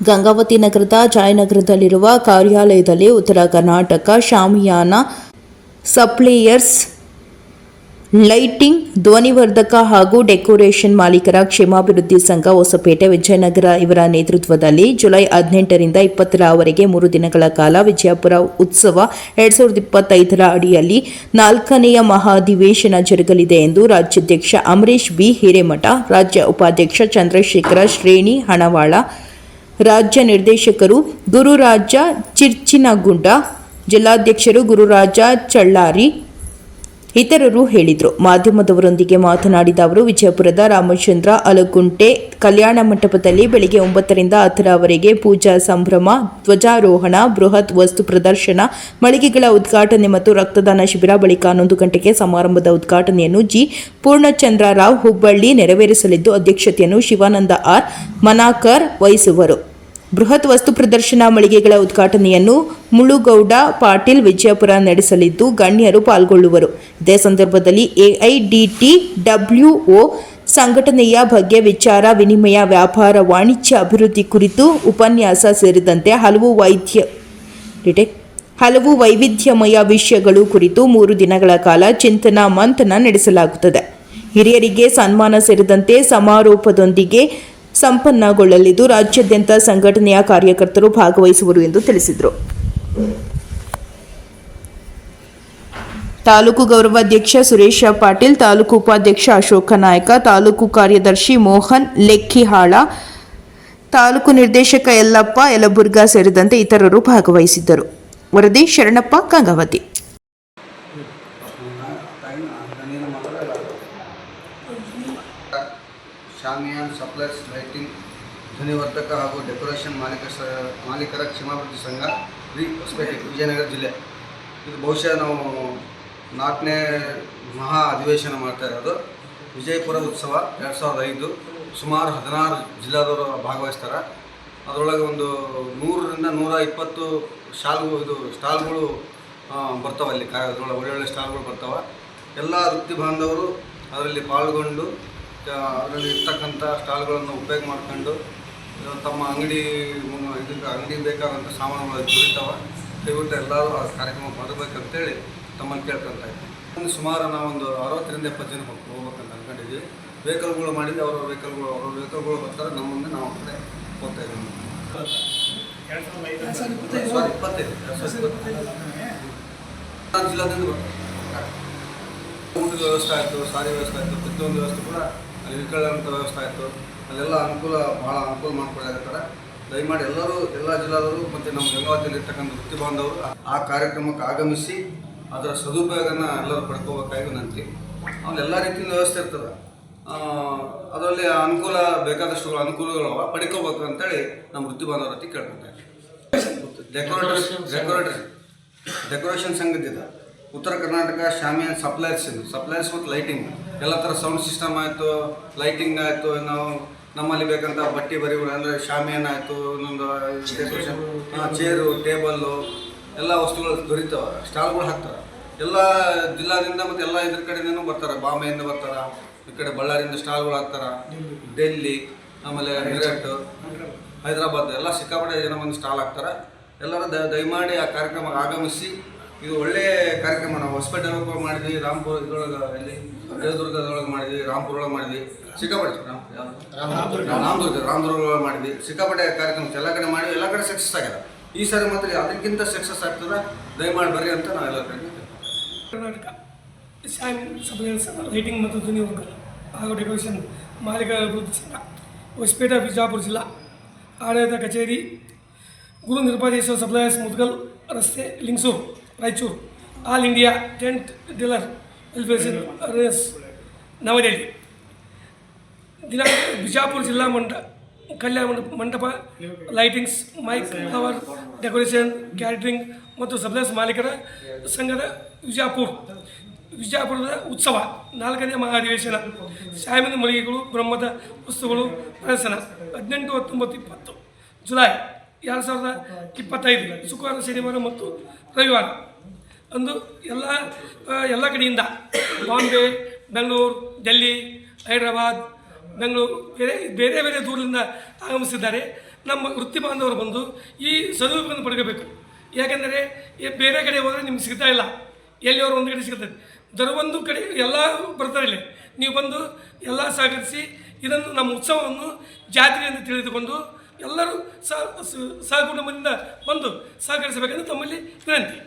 ಗಂಗಾವತಿ ನಗರದ ಜಯನಗರದಲ್ಲಿರುವ ಕಾರ್ಯಾಲಯದಲ್ಲಿ ಉತ್ತರ ಕರ್ನಾಟಕ ಶಾಮಿಯಾನ ಸಪ್ಲೇಯರ್ಸ್, ಲೈಟಿಂಗ್, ಧ್ವನಿವರ್ಧಕ ಹಾಗೂ ಡೆಕೋರೇಷನ್ ಮಾಲೀಕರ ಕ್ಷೇಮಾಭಿವೃದ್ಧಿ ಸಂಘ ಹೊಸಪೇಟೆ ವಿಜಯನಗರ ಇವರ ನೇತೃತ್ವದಲ್ಲಿ ಜುಲೈ ಹದಿನೆಂಟರಿಂದ ಇಪ್ಪತ್ತರವರೆಗೆ ಮೂರು ದಿನಗಳ ಕಾಲ ವಿಜಯಪುರ ಉತ್ಸವ ಎರಡ್ ಸಾವಿರದ ಇಪ್ಪತ್ತೈದರ ಅಡಿಯಲ್ಲಿ ನಾಲ್ಕನೆಯ ಮಹಾಧಿವೇಶನ ಜರುಗಲಿದೆ ಎಂದು ರಾಜ್ಯಾಧ್ಯಕ್ಷ ಅಮರೀಶ್ ಬಿ ಹಿರೇಮಠ, ರಾಜ್ಯ ಉಪಾಧ್ಯಕ್ಷ ಚಂದ್ರಶೇಖರ ಶ್ರೇಣಿ, ಹಣವಾಳ ರಾಜ್ಯ ನಿರ್ದೇಶಕರು ಗುರುರಾಜ ಚಿರ್ಚಿನಗುಂಡ, ಜಿಲ್ಲಾಧ್ಯಕ್ಷರು ಗುರುರಾಜ ಚಳ್ಳಾರಿ ಇತರರು ಹೇಳಿದರು. ಮಾಧ್ಯಮದವರೊಂದಿಗೆ ಮಾತನಾಡಿದ ಅವರು, ವಿಜಯಪುರದ ರಾಮಚಂದ್ರ ಅಲಗುಂಟೆ ಕಲ್ಯಾಣ ಮಂಟಪದಲ್ಲಿ ಬೆಳಿಗ್ಗೆ ಒಂಬತ್ತರಿಂದ ಹತ್ತರವರೆಗೆ ಪೂಜಾ ಸಂಭ್ರಮ, ಧ್ವಜಾರೋಹಣ, ಬೃಹತ್ ವಸ್ತು ಪ್ರದರ್ಶನ, ಮಳಿಗೆಗಳ ಉದ್ಘಾಟನೆ ಮತ್ತು ರಕ್ತದಾನ ಶಿಬಿರ ಬಳಿಕ ಹನ್ನೊಂದು ಗಂಟೆಗೆ ಸಮಾರಂಭದ ಉದ್ಘಾಟನೆಯನ್ನು ಜಿ. ಪೂರ್ಣಚಂದ್ರ ರಾವ್ ಹುಬ್ಬಳ್ಳಿ ನೆರವೇರಿಸಲಿದ್ದು, ಅಧ್ಯಕ್ಷತೆಯನ್ನು ಶಿವಾನಂದ ಆರ್. ಮನಾಕರ್ ವಹಿಸುವರು. ಬೃಹತ್ ವಸ್ತು ಪ್ರದರ್ಶನ ಮಳಿಗೆಗಳ ಉದ್ಘಾಟನೆಯನ್ನು ಮುಳುಗೌಡ ಪಾಟೀಲ್ ವಿಜಯಪುರ ನಡೆಸಲಿದ್ದು ಗಣ್ಯರು ಪಾಲ್ಗೊಳ್ಳುವರು. ಇದೇ ಸಂದರ್ಭದಲ್ಲಿ ಎಐಡಿಟಿ ಡಬ್ಲ್ಯೂಒ ಸಂಘಟನೆಯ ಬಗ್ಗೆ ವಿಚಾರ, ವಿನಿಮಯ, ವ್ಯಾಪಾರ, ವಾಣಿಜ್ಯ ಅಭಿವೃದ್ಧಿ ಕುರಿತು ಉಪನ್ಯಾಸ ಸೇರಿದಂತೆ ಹಲವು ವೈದ್ಯ ಹಲವು ವೈವಿಧ್ಯಮಯ ವಿಷಯಗಳು ಕುರಿತು ಮೂರು ದಿನಗಳ ಕಾಲ ಚಿಂತನಾ, ಮಂಥನ ನಡೆಸಲಾಗುತ್ತದೆ. ಹಿರಿಯರಿಗೆ ಸನ್ಮಾನ ಸೇರಿದಂತೆ ಸಮಾರೋಪದೊಂದಿಗೆ ಸಂಪನ್ನಗೊಳ್ಳಲಿದ್ದು ರಾಜ್ಯಾದ್ಯಂತ ಸಂಘಟನೆಯ ಕಾರ್ಯಕರ್ತರು ಭಾಗವಹಿಸುವರು ಎಂದು ತಿಳಿಸಿದರು. ತಾಲೂಕು ಗೌರವಾಧ್ಯಕ್ಷ ಸುರೇಶ ಪಾಟೀಲ್, ತಾಲೂಕು ಉಪಾಧ್ಯಕ್ಷ ಅಶೋಕ ನಾಯಕ, ತಾಲೂಕು ಕಾರ್ಯದರ್ಶಿ ಮೋಹನ್ ಲೆಕ್ಕಿಹಾಳ, ತಾಲೂಕು ನಿರ್ದೇಶಕ ಯಲ್ಲಪ್ಪ ಯಲಬುರ್ಗಾ ಸೇರಿದಂತೆ ಇತರರು ಭಾಗವಹಿಸಿದ್ದರು. ವರದಿ ಶರಣಪ್ಪ ಗಂಗಾವತಿ ಶಾಮಿಯಾನ್ ಸಪ್ಲೈಸ್ ಲೈಟಿಂಗ್ ಧ್ವನಿವರ್ಧಕ ಹಾಗೂ ಡೆಕೋರೇಷನ್ ಮಾಲೀಕ ಸ, ಮಾಲೀಕರ ಕ್ಷೇಮಾಭಿವೃದ್ಧಿ ಸಂಘ ವಿ ಹೊಸಪೇಟೆ, ವಿಜಯನಗರ ಜಿಲ್ಲೆ. ಇದು ಬಹುಶಃ ನಾವು ನಾಲ್ಕನೇ ಮಹಾ ಅಧಿವೇಶನ ಮಾಡ್ತಾ ಇರೋದು. ವಿಜಯಪುರ ಉತ್ಸವ ಎರಡು ಸಾವಿರದ ಐದು, ಸುಮಾರು ಹದಿನಾರು ಜಿಲ್ಲಾದವರು ಭಾಗವಹಿಸ್ತಾರೆ. ಅದರೊಳಗೆ ಒಂದು ನೂರರಿಂದ ನೂರ ಇಪ್ಪತ್ತು ಶಾಲ್ಗಳು ಇದು ಸ್ಟಾಲ್ಗಳು ಬರ್ತಾವೆ ಅಲ್ಲಿ ಅದರೊಳಗೆ ಒಳ್ಳೊಳ್ಳೆ ಸ್ಟಾಲ್ಗಳು ಬರ್ತಾವೆ. ಎಲ್ಲ ವೃತ್ತಿ ಬಾಂಧವರು ಅದರಲ್ಲಿ ಪಾಲ್ಗೊಂಡು ಅದರಲ್ಲಿ ಇರ್ತಕ್ಕಂಥ ಸ್ಟಾಲ್ಗಳನ್ನು ಉಪಯೋಗ ಮಾಡ್ಕೊಂಡು ತಮ್ಮ ಅಂಗಡಿ ಇದಕ್ಕೆ ಅಂಗಡಿ ಬೇಕಾದಂಥ ಸಾಮಾನುಗಳು ದೊರೀತಾವೆ. ದಯವಿಟ್ಟು ಎಲ್ಲರೂ ಆ ಕಾರ್ಯಕ್ರಮ ಮಾಡಬೇಕಂತೇಳಿ ತಮ್ಮನ್ನು ಕೇಳ್ಕೊತಾ ಇದ್ದೀನಿ ಒಂದು ಸುಮಾರು ನಾವೊಂದು ಅರವತ್ತರಿಂದ ಎಪ್ಪತ್ತು ಜನ ಹೋಗ್- ಹೋಗ್ಬೇಕಂತ ಅಂದ್ಕೊಂಡಿದ್ವಿ ವೆಹಿಕಲ್ಗಳು ಮಾಡಿದ್ದು ಅವರ ವೆಹಿಕಲ್ಗಳು ಅವರ ವೆಹಿಕಲ್ಗಳು ಬರ್ತಾರೆ ನಮ್ಮ ಮುಂದೆ ನಾವು ಕಡೆ ಹೋಗ್ತಾ ಇದ್ದೀವಿ. ಸಾರಿ ಇಪ್ಪತ್ತೈದು? ಜಿಲ್ಲಾದಿಂದ ಬರ್ತಾರೆ ಊಟದ ವ್ಯವಸ್ಥೆ ಆಯಿತು ಸಾರಿಗೆ ವ್ಯವಸ್ಥೆ ಆಯಿತು ಪ್ರತಿಯೊಂದು ವ್ಯವಸ್ಥೆ ಕೂಡ ಇಳ್ಕೊಳ್ಳೋಂಥ ವ್ಯವಸ್ಥೆ ಆಯಿತು. ಅಲ್ಲೆಲ್ಲ ಅನುಕೂಲ ಭಾಳ ಅನುಕೂಲ ಮಾಡ್ಕೊಳ್ಳಾಕತ್ತಾರೆ ದಯಮಾಡಿ ಎಲ್ಲರೂ, ಎಲ್ಲ ಜಿಲ್ಲಾದವರು ಮತ್ತು ನಮ್ಮ ಗಂಗಾವತಿಯಲ್ಲಿ ಇರ್ತಕ್ಕಂಥ ವೃತ್ತಿ ಬಾಂಧವರು ಆ ಕಾರ್ಯಕ್ರಮಕ್ಕೆ ಆಗಮಿಸಿ ಅದರ ಸದುಪಯೋಗನ ಎಲ್ಲರೂ ಪಡ್ಕೋಬೇಕಾಗಿ ವಿನಂತಿ. ಅವ್ನು ಎಲ್ಲ ರೀತಿಯಿಂದ ವ್ಯವಸ್ಥೆ ಇರ್ತದೆ. ಅದರಲ್ಲಿ ಅನುಕೂಲ ಬೇಕಾದಷ್ಟು ಅನುಕೂಲಗಳು ಅವ, ಪಡ್ಕೋಬೇಕು ಅಂತೇಳಿ ನಮ್ಮ ವೃತ್ತಿ ಬಾಂಧವರ ಹತ್ತಿ ಕೇಳ್ಕೊತಾರೆ ಡೆಕೋರೇಟರ್ ಡೆಕೋರೇಟರ್ ಡೆಕೋರೇಷನ್ ಸಂಘದಿಂದ ಉತ್ತರ ಕರ್ನಾಟಕ, ಶಾಮಿಯನ್ ಸಪ್ಲೈರ್ಸ್ ಸಪ್ಲೈರ್ಸ್ ಮತ್ತು ಲೈಟಿಂಗ್ ಎಲ್ಲ ಥರ ಸೌಂಡ್ ಸಿಸ್ಟಮ್ ಆಯಿತು ಲೈಟಿಂಗ್ ಆಯಿತು ನಾವು ನಮ್ಮಲ್ಲಿ ಬೇಕಂತ ಬಟ್ಟೆ ಬರಿಗಳು ಅಂದರೆ ಶಾಮಿಯಾನ ಆಯಿತು, ಇನ್ನೊಂದು ಚೇರು ಟೇಬಲ್ಲು ಎಲ್ಲ ವಸ್ತುಗಳು ದೊರೀತಾವೆ ಸ್ಟಾಲ್ಗಳು ಹಾಕ್ತಾರೆ. ಎಲ್ಲ ಜಿಲ್ಲಾದಿಂದ ಮತ್ತು ಎಲ್ಲ ಇದ್ರ ಕಡೆಯಿಂದನೂ ಬರ್ತಾರೆ, ಬಾಂಬೆಯಿಂದ ಬರ್ತಾರೆ, ಈ ಕಡೆ ಬಳ್ಳಾರಿಯಿಂದ ಸ್ಟಾಲ್ಗಳು ಹಾಕ್ತಾರೆ ಡೆಲ್ಲಿ ಆಮೇಲೆ ಮೀರಟ್ ಹೈದರಾಬಾದ್, ಎಲ್ಲ ಸಿಕ್ಕಾಪಟ್ಟೆ ಜನ ಬಂದು ಸ್ಟಾಲ್ ಹಾಕ್ತಾರೆ. ಎಲ್ಲರೂ ದಯಮಾಡಿ ಆ ಕಾರ್ಯಕ್ರಮಕ್ಕೆ ಆಗಮಿಸಿ ಇದು ಒಳ್ಳೆ ಕಾರ್ಯಕ್ರಮ ನಾವು ಹೊಸಪೇಟೆ ಒಳಗೆ ಮಾಡಿದ್ವಿ ರಾಮ್ಪುರ ಇದ್ರೊಳಗೆ ಇಲ್ಲಿ ದೇವದುರ್ಗದೊಳಗೆ ಮಾಡಿದ್ವಿ ರಾಮ್ಪುರ ಒಳಗೆ ಮಾಡಿದ್ವಿ. ಸಿಕ್ಕಾಪಟ್ಟೆ? ರಾಮದುರ್ಗ ರಾಮದುರ್ಗ ಒಳಗೆ ಮಾಡಿದ್ವಿ. ಸಿಕ್ಕಾಪಟ್ಟೆ ಕಾರ್ಯಕ್ರಮ ಎಲ್ಲ ಕಡೆ ಮಾಡಿ ಎಲ್ಲ ಕಡೆ ಸಕ್ಸಸ್ ಆಗಿದೆ. ಈ ಸಾರಿ ಮಾತ್ರ ಅದಕ್ಕಿಂತ ಸಕ್ಸಸ್ ಆಗ್ತದ ದಯಮಾಡಿ ಬರ್ರಿ ಅಂತ ನಾವು ಎಲ್ಲ ಕಡೆ ಕರ್ನಾಟಕ ಲೈಟಿಂಗ್ ಮತ್ತು ಧ್ವನಿವರ್ಧಕ ಹಾಗೂ ಡೆಕೋರೇಷನ್ ಮಾಲೀಕರ ಅಭಿವೃದ್ಧಿ ಸಂಘ ಹೊಸಪೇಟೆ ಬಿಜಾಪುರ ಜಿಲ್ಲಾ ಆಡಳಿತ ಕಚೇರಿ ಗುರು ನಿರ್ಪಾದೇಶ್ವರ ಸಪ್ಲೈಯರ್ಸ್ ಮುದ್ಗಲ್ ರಸ್ತೆ Lingsugur Raichur. All India tent dealer welfare race Navadehali. ದಿನ ಬಿಜಾಪುರ ಜಿಲ್ಲಾ ಮಂಡ, ಕಲ್ಯಾಣ ಮಂಟಪ ಮಂಟಪ lightings mike flower decoration catering ಮತ್ತು ಸಬ್ಲೈಸ್ ಮಾಲೀಕರ ಸಂಘದ ವಿಜಾಪುರ. ವಿಜಯಪುರದ ಉತ್ಸವ ನಾಲ್ಕನೇ ಮಹಾಧಿವೇಶನ ಶಾಮಿನ ಮಳಿಗೆಗಳು, ಬ್ರಹ್ಮದ ವಸ್ತುಗಳು, ಪ್ರದರ್ಶನ. ಹದಿನೆಂಟು ಹತ್ತೊಂಬತ್ತು ಇಪ್ಪತ್ತು. ಜುಲೈ ಎರಡು ಸಾವಿರದ ಇಪ್ಪತ್ತೈದು. ಶುಕ್ರವಾರ, ಶನಿವಾರ ಮತ್ತು ರವಿವಾರ. ಅಂದು ಎಲ್ಲ ಎಲ್ಲ ಕಡೆಯಿಂದ ಬಾಂಬೆ, ಬೆಂಗಳೂರು, ಡೆಲ್ಲಿ, ಹೈದರಾಬಾದ್, ಬೆಂಗಳೂರು, ಬೇರೆ ಬೇರೆ ಬೇರೆ ದೂರದಿಂದ ಆಗಮಿಸಿದ್ದಾರೆ. ನಮ್ಮ ವೃತ್ತಿ ಬಾಂಧವರು ಬಂದು ಈ ಸದುಪಯೋಗ ಪಡ್ಕೋಬೇಕು ಯಾಕೆಂದರೆ ಬೇರೆ ಕಡೆ ಹೋದರೆ ನಿಮ್ಗೆ ಸಿಗ್ತಾ ಇಲ್ಲ. ಎಲ್ಲಿಯವರು ಒಂದು ಕಡೆ ಸಿಗ್ತದೆ. ದರವೊಂದು ಕಡೆ ಎಲ್ಲ ಬರ್ತಾರೆ ಇಲ್ಲಿ. ನೀವು ಬಂದು ಎಲ್ಲ ಸಹಕರಿಸಿ ಇದನ್ನು ನಮ್ಮ ಉತ್ಸವವನ್ನು ಜಾತ್ರೆ ಎಂದು ತಿಳಿದುಕೊಂಡು ಎಲ್ಲರೂ ಸಹ, ಸಹಕುಟುಂಬದಿಂದ ಬಂದು ಸಹಕರಿಸಬೇಕೆಂದು ತಮ್ಮಲ್ಲಿ ವಿನಂತಿ.